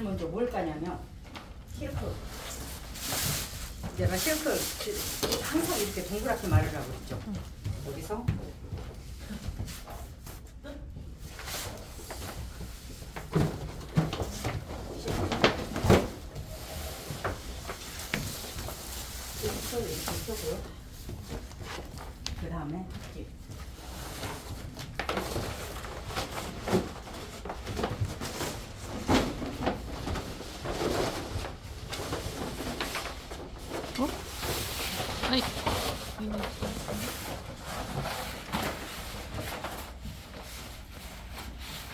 제일 먼저 뭘 까냐면 실크. 내가 실크 항상 이렇게 동그랗게 말으라고 그랬죠. 여기서 실크를 이렇게 쓰고요. 그 다음에 아이,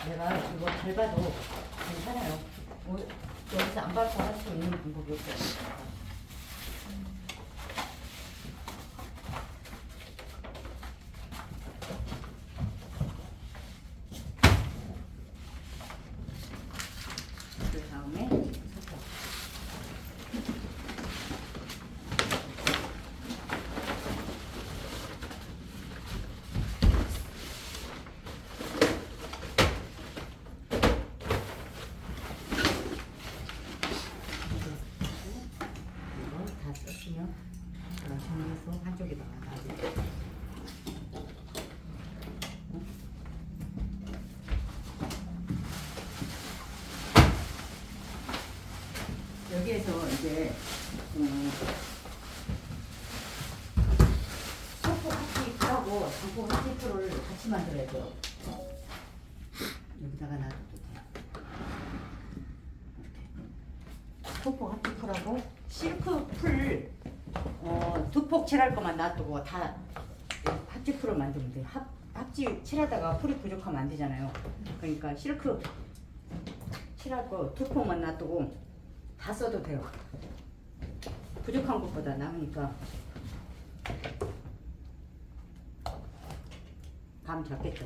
내가 이거 밟아도 괜찮아요. 뭐, 여기서 안 밟고 할 수 있는 방법이 없어요. 그 다음에 섞어. 이거 다 썼으면 그런 정리해서 한쪽에다가 놔두고 여기에서 이제 음, 소포 하티프하고 장포 하티프를 같이 만들어야 돼요. 여기다가 놔둬도 돼요. 소포 하티프라고 실크 풀 어, 두폭 칠할 것만 놔두고 다 합지풀을 만들면 돼. 합, 합지 칠하다가 풀이 부족하면 안 되잖아요. 그러니까 실크 칠할 거 두 폭만 놔두고 다 써도 돼요. 부족한 것보다 남으니까 감 잡겠죠.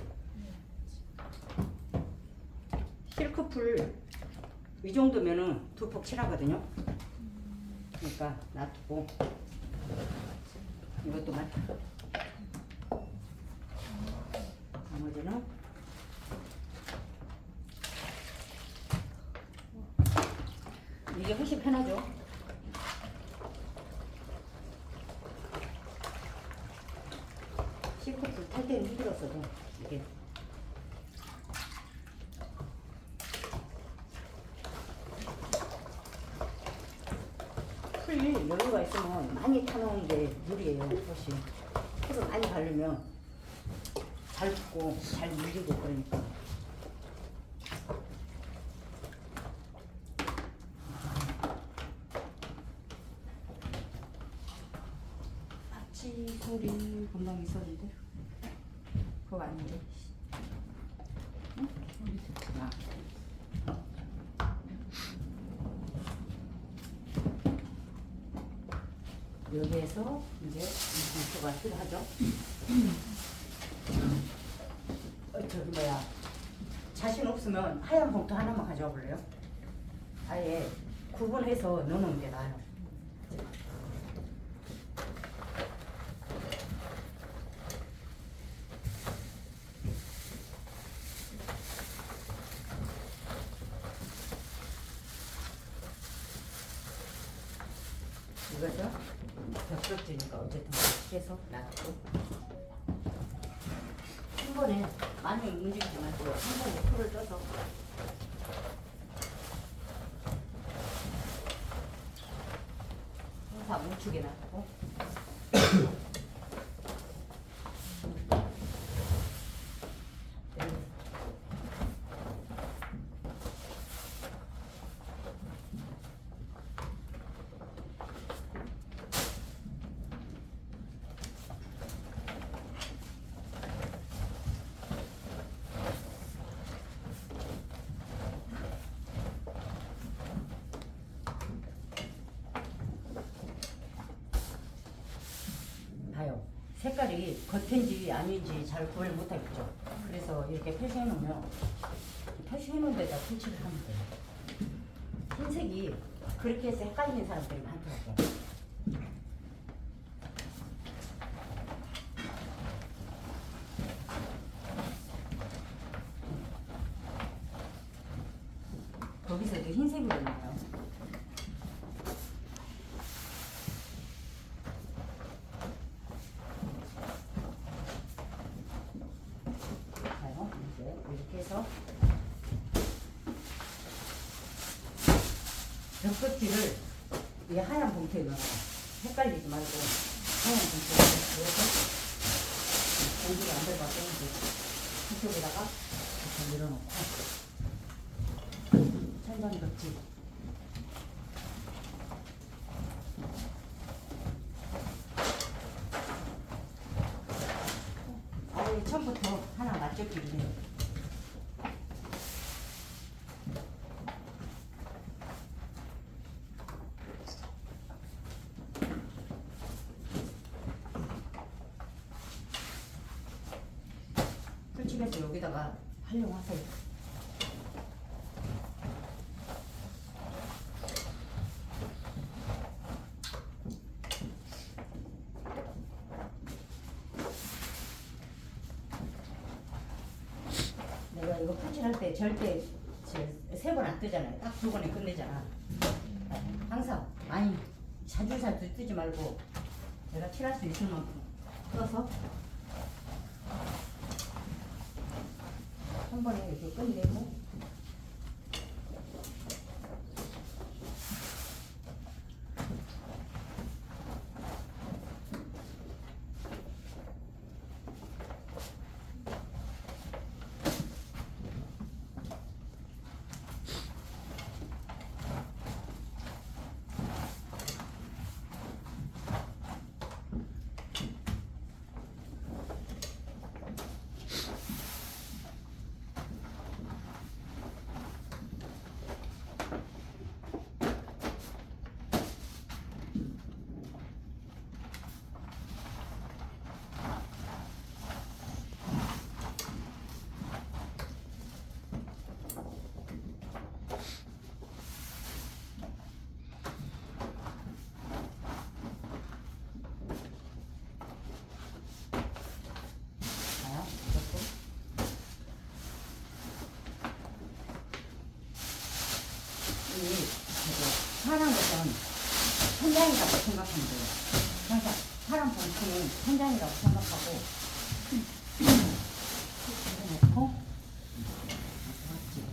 실크풀 이 정도면은 두 폭 칠하거든요. 그러니까 놔두고 이것도 맡아. 나머지는 이게 훨씬 편하죠. 실컷 탈 때는 힘들었어도 이게 풀 여유가 있으면 많이 타놓은 게 무리예요. 훨씬 풀을 많이 바르면 잘 붙고 잘 물리고 그러니까. 마치 소리 금방 있었는데 그거 아닌데. 응? 소리 듣구나. 여기에서 이제 이 봉투가 필요하죠. 어, 저기 뭐야 자신 없으면 하얀 봉투 하나만 가져와 볼래요? 아예 구분해서 넣는 게 나아요. 이거죠? 벽돌지니까 어쨌든 그렇게 해서 놔두고 한 번에 많이 움직이지 말고 한 번에 풀을 떠서 다 뭉치게 놔두고 봐요. 색깔이 겉인지 아닌지 잘 구별 못하겠죠. 그래서 이렇게 표시해 놓으면 표시해 놓은 데다 풀칠을 하면 돼요. 흰색이 그렇게 해서 헷갈리는 사람들이 많더라고요. 여기서도 흰색으로 나와요. 자요, 이제 이렇게 해서 벽껍질을 이 하얀 봉투에 넣어요. 헷갈리지 말고 하얀 봉투에 넣어서 공기가 안 들어가고 이제 이쪽에다가 이렇게 밀어놓고 천장 벽지 아유 처음부터 하나 맞췄길래 솔직해서 여기다가 활용하세요. 내가 이거 풀칠할 때 절대 세 번 안 뜨잖아요. 딱 두 번에 끝내잖아. 항상 아니 자주 자주 뜨지 말고 내가 칠할 수 있을 만큼 떠서 한 번에 이렇게 끝내고 자요. 이것도 이 저거 사람 것은 천장이라고 생각하면 돼요. 항상 사람 본체는 천장이라고 생각하고 이렇게 놓고 맞지?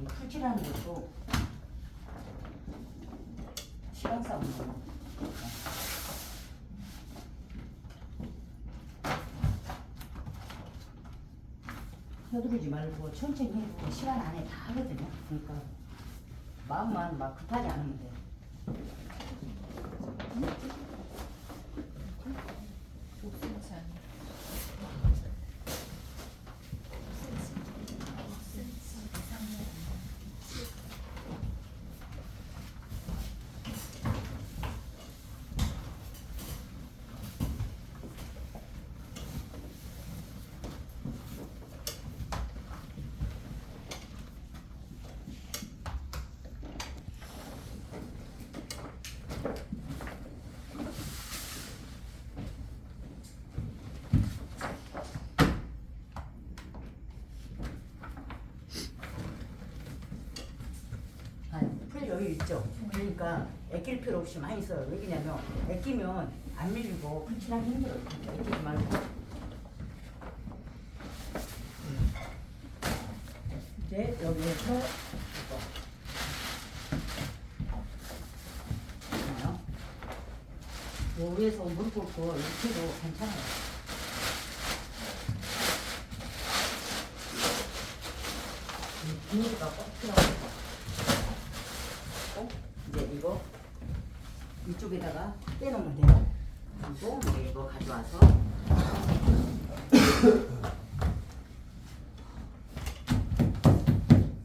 이 풀칠하는 것도 시간 싸움인 거예요. 서두르지 말고 천천히 해도 시간 안에 다 하거든요. 그러니까 마음만 막 급하지 않으면 돼요. 아, 풀 여기 있죠. 그러니까 아낄 필요 없이 많이 써요. 왜냐면 아끼면 안 밀리고 풀칠하기 힘들어요. 아끼지 말고. 이제 여기에서 이거. 있잖아요. 요 위에서 물 끓고 이렇게 해도 괜찮아요. 이꼭 필요하고 꼭 이거 이쪽에다가 빼놓으면 돼요. 그리고 이제 이거 가져와서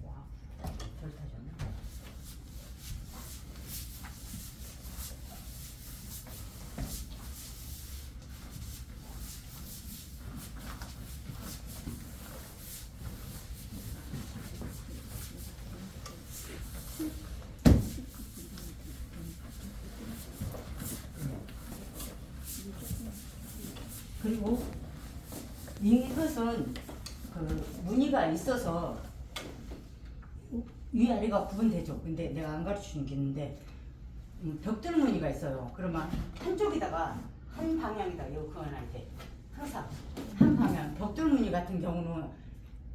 와, 덜 타졌네. 그리고 이것은 그 무늬가 있어서 위아래가 구분되죠. 근데 내가 안 가르쳐 게 있는데 음, 벽돌 무늬가 있어요. 그러면 한쪽에다가 한 방향이다. 이거 그어놔야 돼. 항상 한 방향. 벽돌 무늬 같은 경우는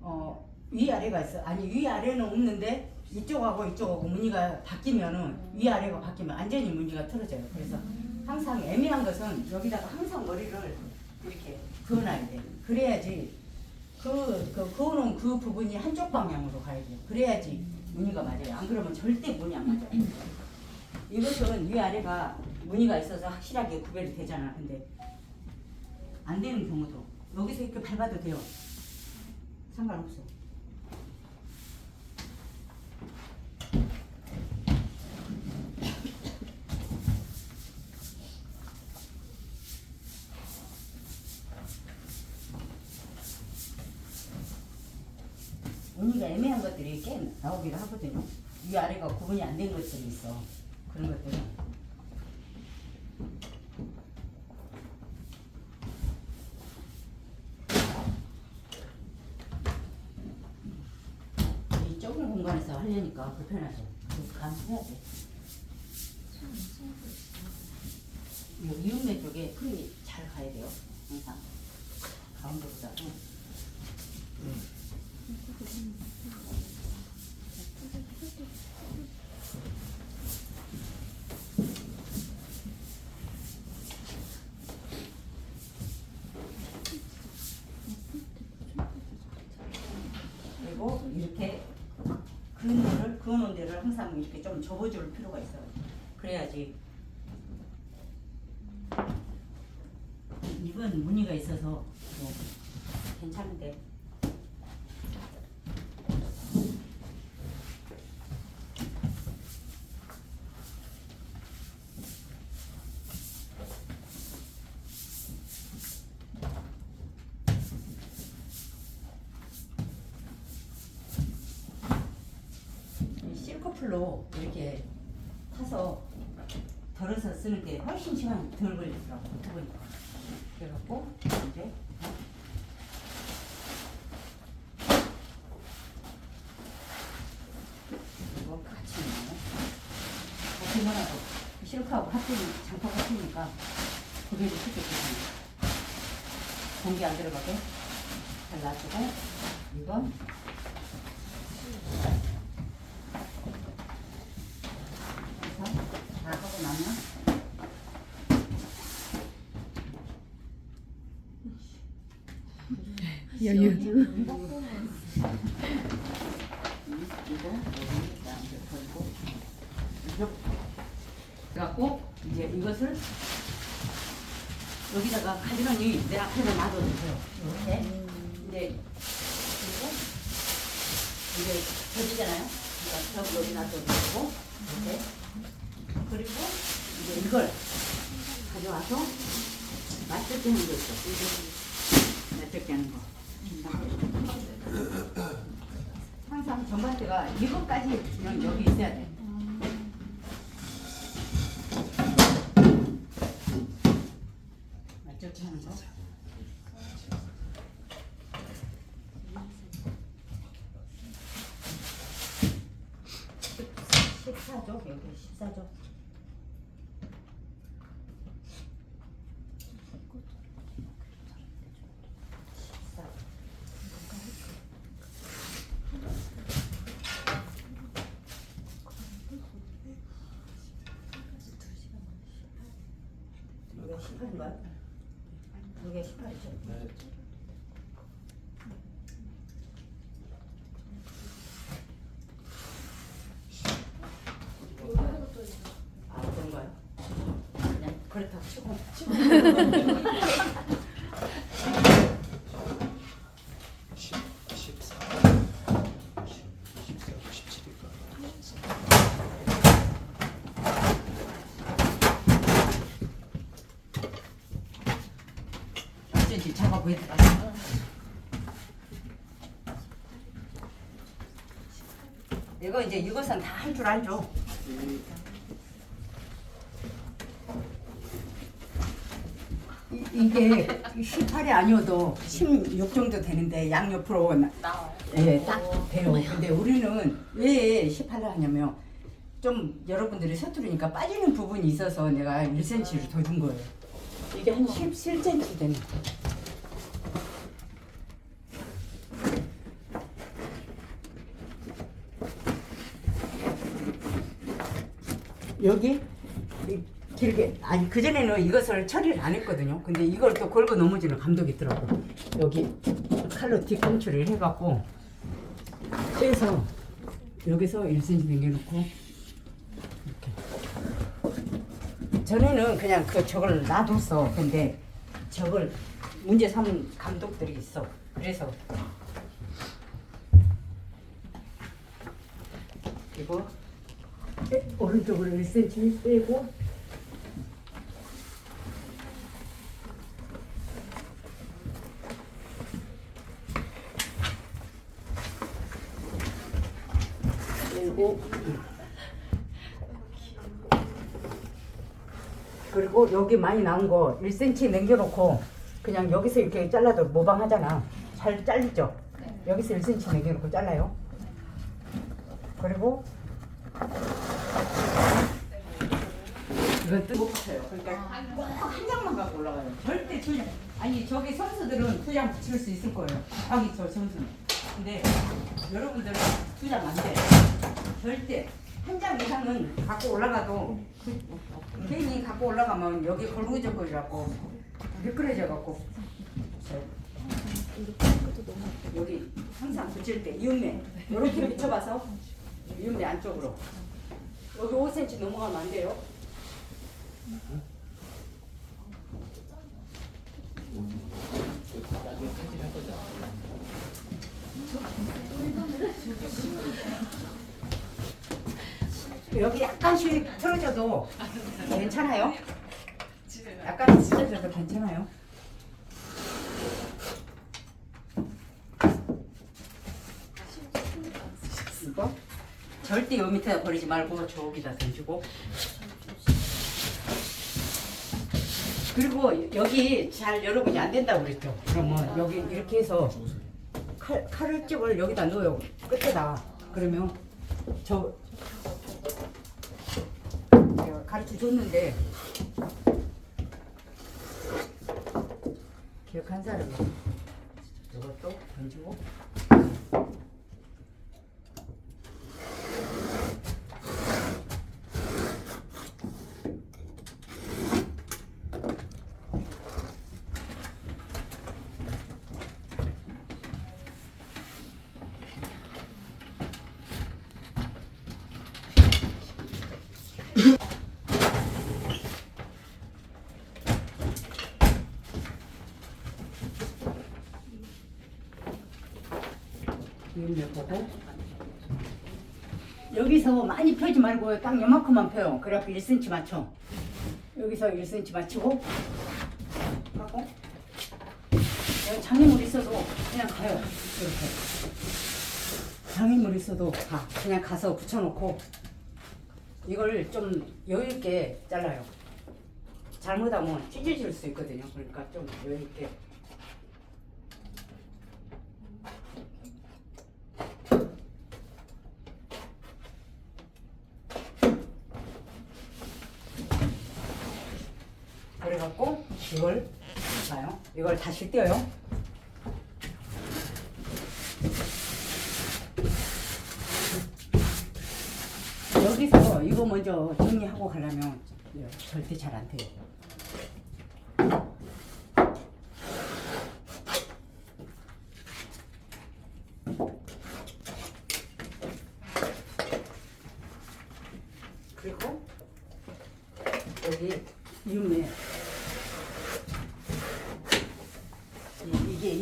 어, 위아래가 있어. 아니 위아래는 없는데 이쪽하고 이쪽하고 무늬가 바뀌면은 위아래가 바뀌면 완전히 무늬가 틀어져요. 그래서 항상 애매한 것은 여기다가 항상 머리를 이렇게 그어놔야 돼. 그래야지 그, 그 그어놓은 그 부분이 한쪽 방향으로 가야 돼요. 그래야지 무늬가 맞아요. 안 그러면 절대 무늬 안 맞아요. 이것은 위아래가 무늬가 있어서 확실하게 구별이 되잖아. 근데 안 되는 경우도 여기서 이렇게 밟아도 돼요. 상관없어. 무늬가 애매한 것들이 꽤 나오기도 하거든요. 위아래가 구분이 안 된 것들이 있어. 그런 것들은. 이 좁은 공간에서 하려니까 불편하죠. 그래서 감수해야 돼. 이 이음매 쪽에 풀이 잘 가야 돼요. 항상. 가운데보다도. 그리고 이렇게 데를 그어놓은 데를 항상 이렇게 좀 접어줄 필요가 있어요. 그래야지 이건 무늬가 있어서 뭐 괜찮은데 이 실크풀로 이렇게 타서 덜어서 쓰는 게 훨씬 시간이 덜 걸리더라고 해보니까 그래갖고 이제 이거 같이 넣어 넣어도 실크하고 합치니 장판 합치니까 그게 쉽게 되잖아 공기 안 들어가게 잘 놔두고 이건 그래서 다 하고 나면 여유. 이거 이거 여기 나한테 걸고 이거 갖고 이제 이것을 여기다가 가지런히 내 앞에다 놔둬주세요. 이렇게 이제 그리고 이제 젖이잖아요. 그러니까 젖 여기 놔둬주고 이렇게 그리고 이제 이걸 가져와서 맛있게 하는 거 있어. 맛있게 하는 거. 항상 전반대가 이것까지는 여기 있어야 돼. 맛좋게 하는 거. 십- 14조 여기 14조 18인가요? 이게 18이죠. 네. 아 그런가요? 그냥 그렇다고 이거 이제 이것은 다 할 줄 알죠. 이- 이게 18이 아니어도 16 정도 되는데 양옆으로 나- 나와요. 예, 딱 돼요. 근데 우리는 왜 18을 하냐면 좀 여러분들이 서투르니까 빠지는 부분이 있어서 내가 1cm를 더 준 거예요. 이게 한 17cm 되는 거예요. 여기 이- 길게 아니 그 전에는 이것을 처리를 안 했거든요. 근데 이걸 또 걸고 넘어지는 감독이 있더라고. 여기 칼로 뒤꿈치를 해갖고 빼서 여기서 1cm 남겨놓고 이렇게 전에는 그냥 그 저걸 놔뒀어. 근데 저걸 문제 삼은 감독들이 있어. 그래서 이거 빼- 오른쪽으로 1cm 빼고 빼고 그리고 여기 많이 나온 거 1cm 남겨놓고 그냥 여기서 이렇게 잘라도 모방하잖아 잘 잘리죠? 여기서 1cm 남겨놓고 잘라요 그리고 이건 못 붙여요. 그러니까 꼭한 장만 갖고 올라가요. 절대 두 장. 아니 저기 선수들은 두 장 붙일 수 있을 거예요. 자기 저 선수는. 근데 여러분들은 두 장 안 돼. 절대 한 장 이상은 갖고 올라가도 그- 괜히 갖고 올라가면 여기 걸그적거리라고 미끄러져 갖고. 여기 항상 붙일 때 이음매. 이렇게 붙여봐서. 이음매 안쪽으로. 여기 5cm 넘어가면 안 돼요. 여기 약간씩 틀어져도 괜찮아요? 약간 틀어져도 괜찮아요? 이거? 절대 요 밑에다 버리지 말고 저기다 던지고. 그리고 여기 잘 여러분이 안 된다고 그랬죠? 그러면 여기 이렇게 해서 칼, 칼집을 여기다 넣어요. 끝에다. 그러면 저 제 가 가르쳐 줬는데 기억한 사람이 이것도 던지고 보고. 여기서 많이 펴지 말고 딱 요만큼만 펴요. 그래갖고 1cm 맞춰. 여기서 1cm 맞추고. 하고. 여기 장애물 있어도 그냥 가요. 이렇게. 장애물 있어도 가. 그냥 가서 붙여놓고. 이걸 좀 여유있게 잘라요. 잘못하면 찢어질 수 있거든요. 그러니까 좀 여유있게 그래갖고 이걸 봐요. 이걸 다시 띄어요. 여기서 이거 먼저 정리하고 가려면 절대 잘 안 돼요.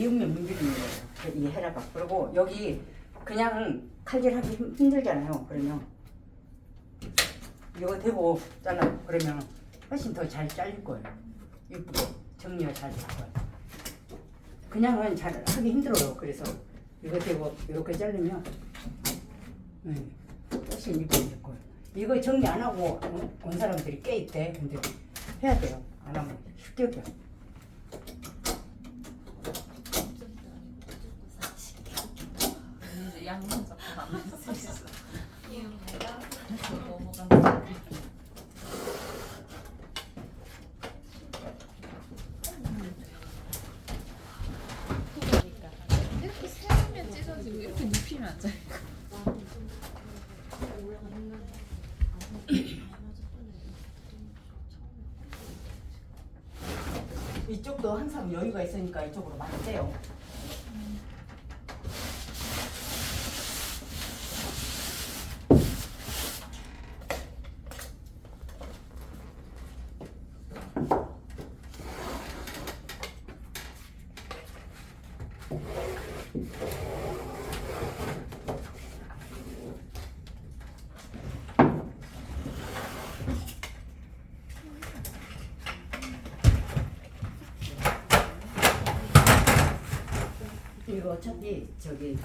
이음면 문기름인 거예요. 이 헤라가. 그리고 여기 그냥 칼질하기 힘- 힘들잖아요. 그러면 이거 대고 잘라 그러면 훨씬 더 잘 잘릴 거예요. 이쁘게 정리가 잘 될 거예요. 그냥은 잘 하기 힘들어요. 그래서 이거 대고 이렇게 자르면 네, 훨씬 이쁘게 될 거예요. 이거 정리 안 하고 온- 온 사람들이 꽤 있대. 근데 해야 돼요. 안 하면 습격이야. 이제 양념 잡고 가면 수 있어. 이음매가 넘어간다. 이렇게 세면 찢어지고 이렇게 눕히면 안 돼. 이쪽도 항상 있으니까 이쪽으로 많이 떼요. 이거 어차피 저기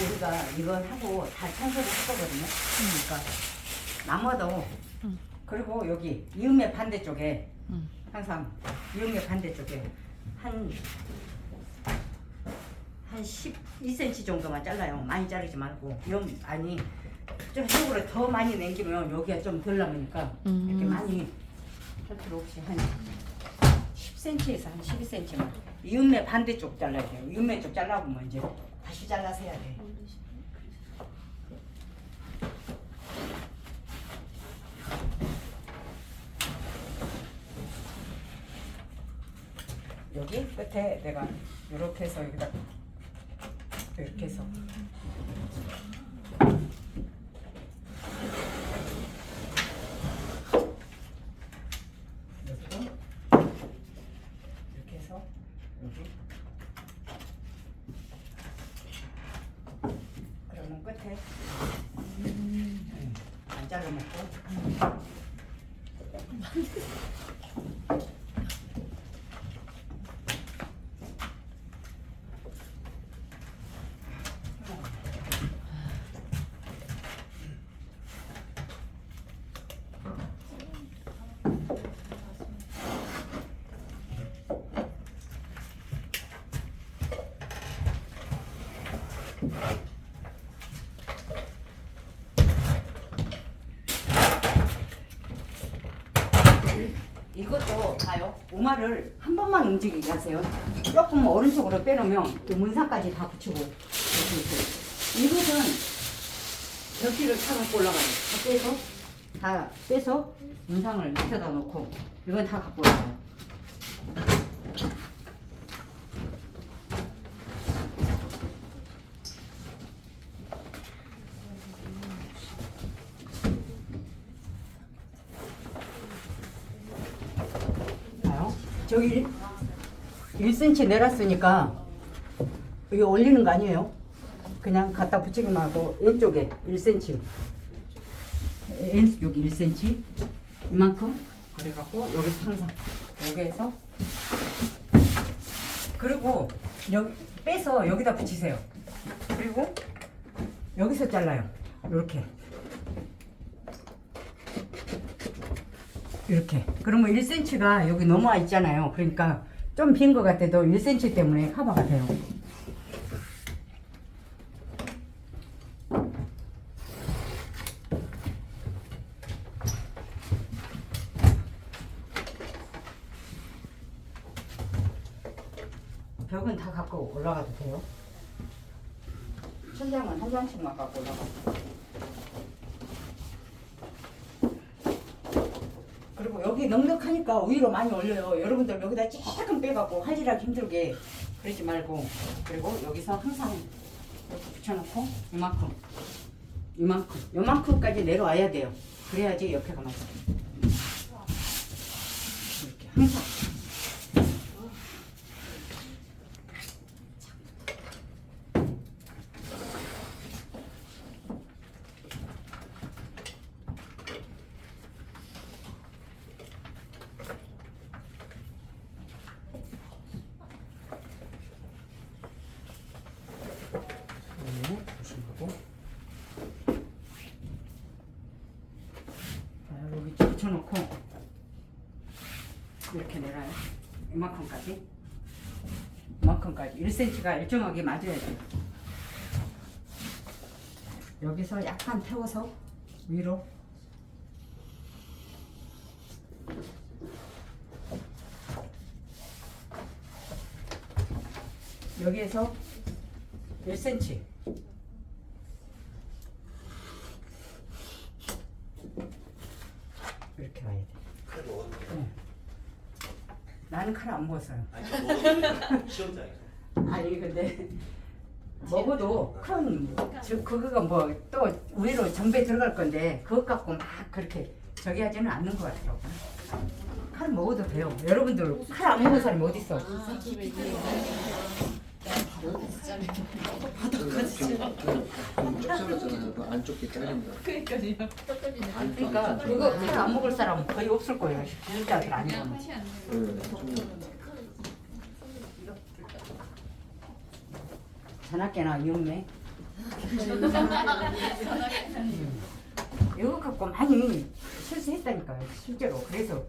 우리가 이걸 하고 다 청소를 할 거거든요. 그러니까 나머도 그리고 여기 이음의 반대쪽에 음. 항상 이음의 반대쪽에 한 한 12cm 정도만 잘라요. 많이 자르지 말고. 이런 아니 좀 속으로 더 많이 남기면 여기가 좀 덜 남으니까 음. 이렇게 많이 할 필요 없이 한 10cm에서 한 12cm만. 이음의 반대쪽 잘라야 돼요. 이음의 쪽 잘라보면 이제 다시 잘라서 해야 돼. 여기 끝에 내가 이렇게 해서 여기다 이렇게 해서 이렇게 이렇게 해서 여기 그러면 끝에 음, 안 잘라놓고 이것도 오마를 한 번만 움직이게 하세요. 조금 오른쪽으로 빼놓으면 그 문상까지 다 붙이고. 이것은 접시를 차갖고 올라가요. 다 빼서 다 빼서 문상을 밑에다 놓고 이건 다 갖고 올라가요. 저기 1cm 내렸으니까 여기 올리는 거 아니에요? 그냥 갖다 붙이기만 하고 왼쪽에 1cm 왼 여기 1cm 이만큼 그래갖고 여기서 항상 여기에서 그리고 여기 빼서 여기다 붙이세요. 그리고 여기서 잘라요. 이렇게 이렇게. 그러면 1cm가 여기 넘어와 있잖아요. 그러니까 좀 빈 것 같아도 1cm 때문에 커버가 돼요. 벽은 다 갖고 올라가도 돼요. 천장은 한 장씩만 갖고 올라가도 그리고 여기 넉넉하니까 위로 많이 올려요. 여러분들 여기다 조금 빼갖고 할일하기 힘들게 그러지 말고 그리고 여기서 항상 이렇게 붙여놓고 이만큼 이만큼 요만큼까지 내려와야 돼요. 그래야지 옆에가 맞아. 이렇게 항상 이만큼까지. 이만큼까지. 1cm가 일정하게 맞아야 돼. 여기서 약간 태워서 위로. 여기에서 1cm. 이렇게 와야 돼. 칼 먹어도 돼요? 네. 나는 칼 안 먹었어요. 아니 저 먹어도 시험장에서 아니 근데 먹어도 큰 저, 그거가 뭐 또 위로 전배 들어갈 건데 그것 갖고 막 그렇게 저기 하지는 않는 것 같더라고. 칼 먹어도 돼요. 여러분들 칼 안 먹은 사람이 어디 있어? 잘랐잖아요. 그 안쪽 게 잘린다. 그러니까요. 그러니까 그거 칼안 먹을 사람은 거의 없을 거예요. 기술자들 아니면. 네, 좀 전학계나 위험해. 이거 갖고 많이 실수했다니까요. 실제로. 그래서